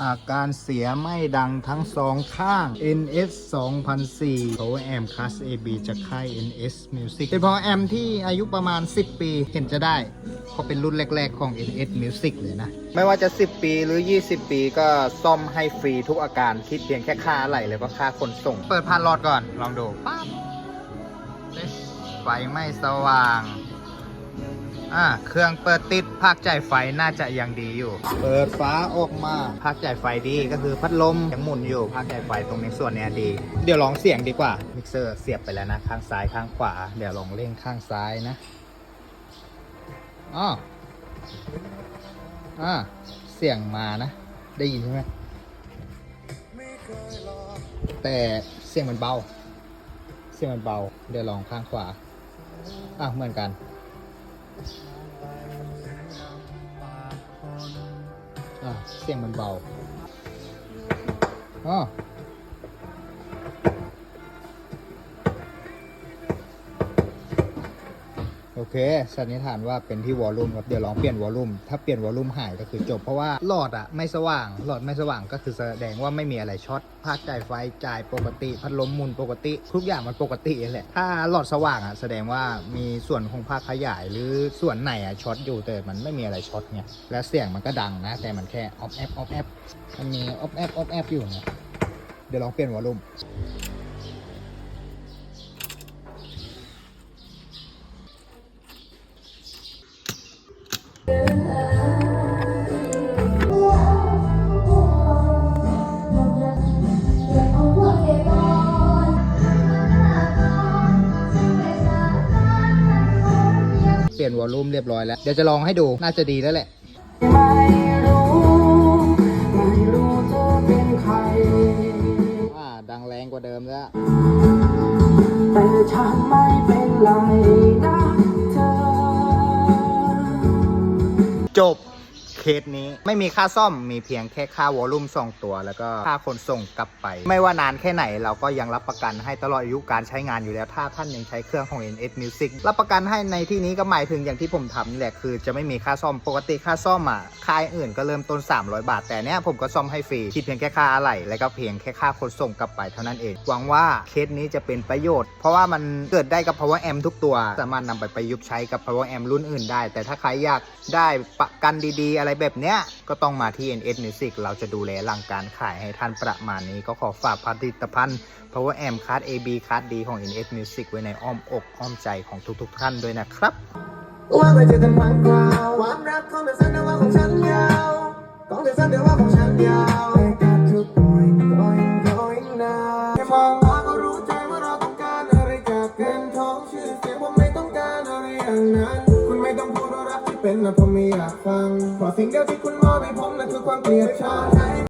อาการเสียไม่ดังทั้งสองข้าง NS 2004 Power Amp Class AB จากค่าย NS Music เป็น Power Amp ที่อายุประมาณ 10 ปีเห็นจะได้เพราะเป็นรุ่นแรก ๆ ของ NS Music เลยนะ ไม่ว่าจะ 10 ปีหรือ 20 ปีก็ซ่อมให้ฟรีทุกอาการคิดเพียงแค่ค่าอะไหล่แล้วก็ค่าขนส่ง เปิดผ่านหลอดก่อน ลองดูปั๊บเอ๊ะไฟไม่สว่าง อ่าเครื่องเปิดติดภาคจ่ายไฟน่าจะยังดีอยู่ เปิดฟ้าออกมาภาคจ่ายไฟดีก็คือพัดลมยังหมุนอยู่ภาคจ่ายไฟตรงในส่วนเนี้ยดี เดี๋ยวลองเสียงดีกว่ามิกเซอร์เสียบไปแล้วนะข้างซ้ายข้างขวา เดี๋ยวลองเร่งข้างซ้ายนะอ๋ออ่าเสียงมานะ ได้ยินใช่ไหมแต่เสียงมันเบา เสียงมันเบา เดี๋ยวลองข้างขวาอะเหมือนกัน เสียงมันเบาอ๋อ โอเค สันนิษฐานว่าเป็นที่วอลลุ่มครับ เดี๋ยวลองเปลี่ยนวอลลุ่ม ถ้าเปลี่ยนวอลลุ่มหายก็คือจบ เพราะว่าหลอดอะไม่สว่าง หลอดไม่สว่างก็คือแสดงว่าไม่มีอะไรช็อตภาคจ่ายไฟจ่ายปกติ พัดลมหมุนปกติ ทุกอย่างมันปกติแหละ ถ้าหลอดสว่างอะแสดงว่ามีส่วนของภาคขยายหรือส่วนไหนอะช็อตอยู่แต่มันไม่มีอะไรช็อตไง และเสียงมันก็ดังนะ แต่มันแค่ออฟแอปออฟแอปมันมีออฟแอปออฟแอปอยู่เนี่ยเดี๋ยวลองเปลี่ยนวอลลุ่ม ลี่ยนวอลลุ่มเรียบร้อยแล้ว เดี๋ยวจะลองให้ดูน่าจะดีแล้วแหละไม่รู้ไม่รู้เธอเป็นใครอ่าดังแรงกว่าเดิมแล้วแต่ฉันไม่เป็นไรนะเธอ จบ เคสนี้ไม่มีค่าซ่อมมีเพียงแค่ค่าวอลลุ่ม2ตัว แล้วก็ค่าขนส่งกลับไป ไม่ว่านานแค่ไหนเราก็ยังรับประกันให้ตลอดอายุการใช้งานอยู่แล้วถ้าท่านยังใช้เครื่องของ NS Music รับประกันให้ในที่นี้ก็หมายถึงอย่างที่ผมทำนี่แหละคือจะไม่มีค่าซ่อมปกติค่าซ่อมอะค่ายอื่นก็เริ่มต้น 300 บาท แต่เนี้ยผมก็ซ่อมให้ฟรีคิดเพียงแค่ค่าอะไหล่แล้วก็เพียงแค่ค่าขนส่งกลับไปเท่านั้นเองหวังว่าเคสนี้จะเป็นประโยชน์ เพราะว่ามันเกิดได้กับ power amp ทุกตัว สามารถนำไปประยุกต์ใช้กับ power amp รุ่นอื่นได้ แต่ถ้าใครอยากได้ประกันดีๆอะไรแบบเนี้ย ก็ต้องมาที่ NS Music เราจะดูแลหลังการขายให้ท่านประมาณนี้ ก็ขอฝากผลิตภัณฑ์ power amp card AB card D ของ NS Music ไว้ในอ้อมอกอ้อมใจของทุกๆท่านด้วยนะครับว่าไปเจอกันครั้งคราวความรักของเธอสัญญาว่าของฉันยาวของเธอสัญญาว่าของฉันยาว เป็นนะผมไม่อยากฟังเพราะสิ่งเดียวที่คุณมอบให้ผมนั่นคือความเกลียดชัง